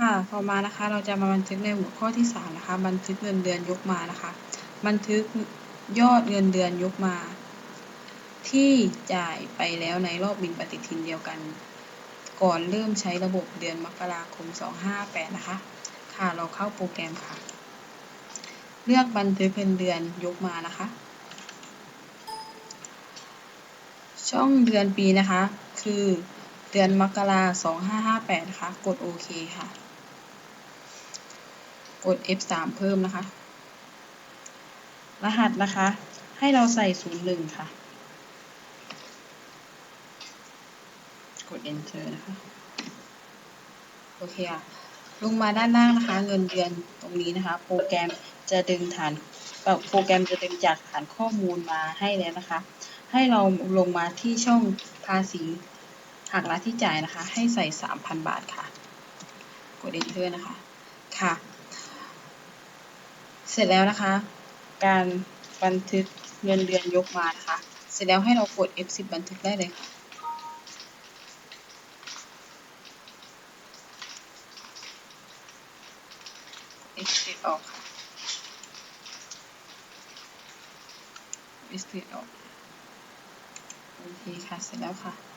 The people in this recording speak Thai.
ค่ะต่อมานะคะเราจะมาบันทึกในหัวข้อที่สามนะคะบันทึกเงินเดือนยกมานะคะ บันทึกยอดเงินเดือนยกมา ที่จ่ายไปแล้วในรอบบินปฏิทินเดียวกัน ก่อนเริ่มใช้ระบบเดือนมกราคม 258 นะคะ ค่ะเราเข้าโปรแกรมค่ะ เลือกบันทึกเงินเดือนยกมานะคะ ช่องเดือนปีนะคะ คือ เดือนมกราสองห้าห้าแปดนะคะ กดโอเคค่ะ กด F3 เพิ่มนะคะ รหัสนะคะ ให้เราใส่ศูนย์หนึ่งค่ะ กด Enter นะคะ โอเคค่ะ ลงมาด้านล่างนะคะ เงินเดือนตรงนี้นะคะ โปรแกรมจะดึงฐานโปรแกรมจะดึงจากฐานข้อมูลมาให้แล้วนะคะ ให้เราลงมาที่ช่องภาษี หักรายที่จ่ายนะคะ ให้ใส่ 3,000 บาทค่ะ กด enter นะคะ ค่ะ เสร็จแล้วนะคะ การบันทึกเงินเดือนยกมานะคะ เสร็จแล้วให้เรากด F10 บันทึกได้เลยค่ะ F10 ออกค่ะ F10 ออก โอเคค่ะ เสร็จแล้วค่ะ